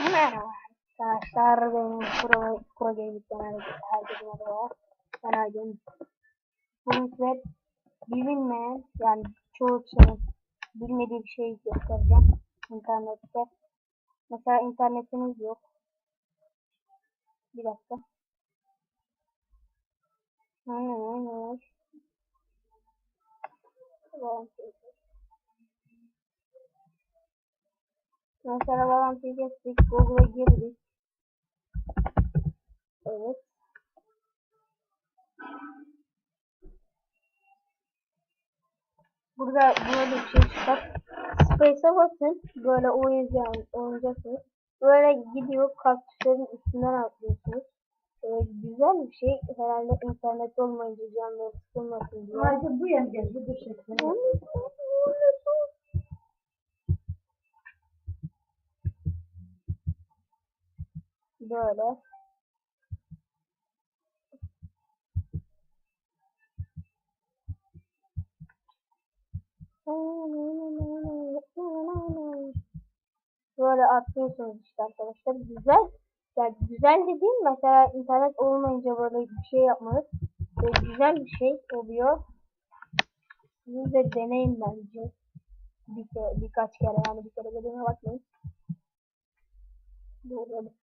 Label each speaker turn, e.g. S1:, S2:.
S1: Merhaba arkadaşlar benim Pro, Pro Gaming'den herkese merhaba. Ben Aydın. Bugün size bilinmeyen yani çoğu kişinin bilmediği bir şey göstereceğim internette. Mesela internetiniz yok. Bir dakika. Hmm. Mesela bağlantıyı kestik. Google'a girdik. Evet. Burada böyle bir şey çıkar. Space'e basın. Böyle oynayacağım, oynayacaksınız. Böyle gidiyor kaktüslerin üstünden atlıyorsunuz. Ee, güzel bir şey. Herhalde internet olmayınca canları sıkılmasın diye.
S2: Hadi bu gel, bu da
S1: Böyle. Böyle atlıyorsunuz işte arkadaşlar. Güzel. Yani güzel dediğim mesela internet olmayınca böyle bir şey yapmanız böyle güzel bir şey oluyor. Siz de deneyin bence. Bir birkaç kere yani bir kere dediğime bakmayın. Doğru.